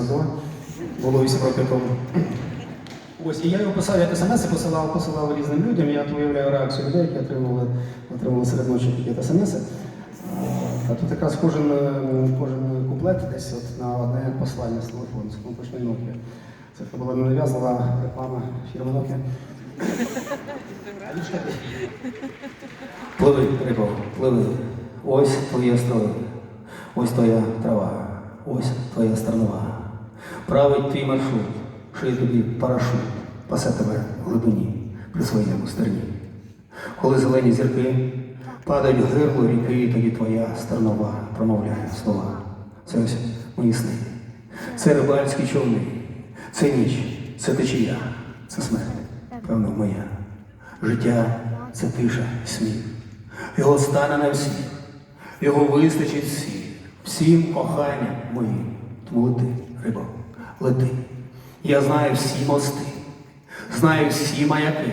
СНЗО. Було 8 років тому. Ось, і я його писав, як смс посилав, посилав різним людям. Я виявляю реакцію людей, які отримували, отримували серед ночі такі смс. А тут якраз кожен, е, кожен куплет десь от на одне послання з телефону, з кнопочної Nokia. Це була ненав'язлива реклама фірми Nokia. Пливи, рибо, пливи. Ось твоє строє, ось твоя трава, ось твоя стернова. Править твій маршрут, шиє тобі парашут, пасе тебе в глибині при своєму стерні. Коли зелені зірки падають в гирло ріки, тоді твоя стернова промовляє слова. Це ось мої сни. Це рибальські човни, це ніч, це течія, це смерть, певно, моя. Життя це тиша і сміх. Його стане на всіх, його вистачить всіх, всім коханням моїм. Тому лети, рибо, лети. Я знаю всі мости, знаю всі маяки,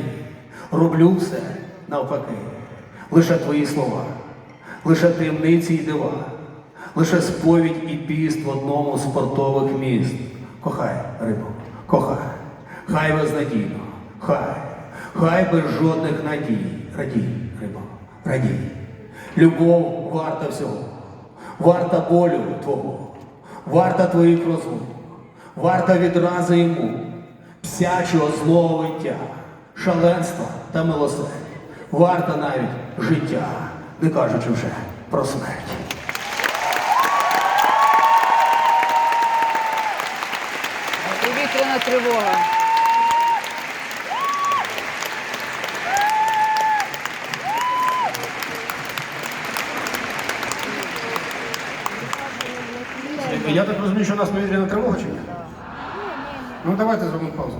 роблю все навпаки. Лише твої слова, лише таємниці й дива, лише сповідь і піст в одному з портових міст. Кохай, рибо, кохай, хай безнадійно, хай, хай без жодних надій. Радій, рибо, радій. Любов варта всього, варта болю твого, варта твоїх розмов, варта відрази йому, псячого злого виття, шаленства та милосердя, варта навіть життя, не кажучи вже про смерть. Повітряна тривога. Я так розумію, що у нас повітряна тривога чи ні? Ну давайте зробимо паузу.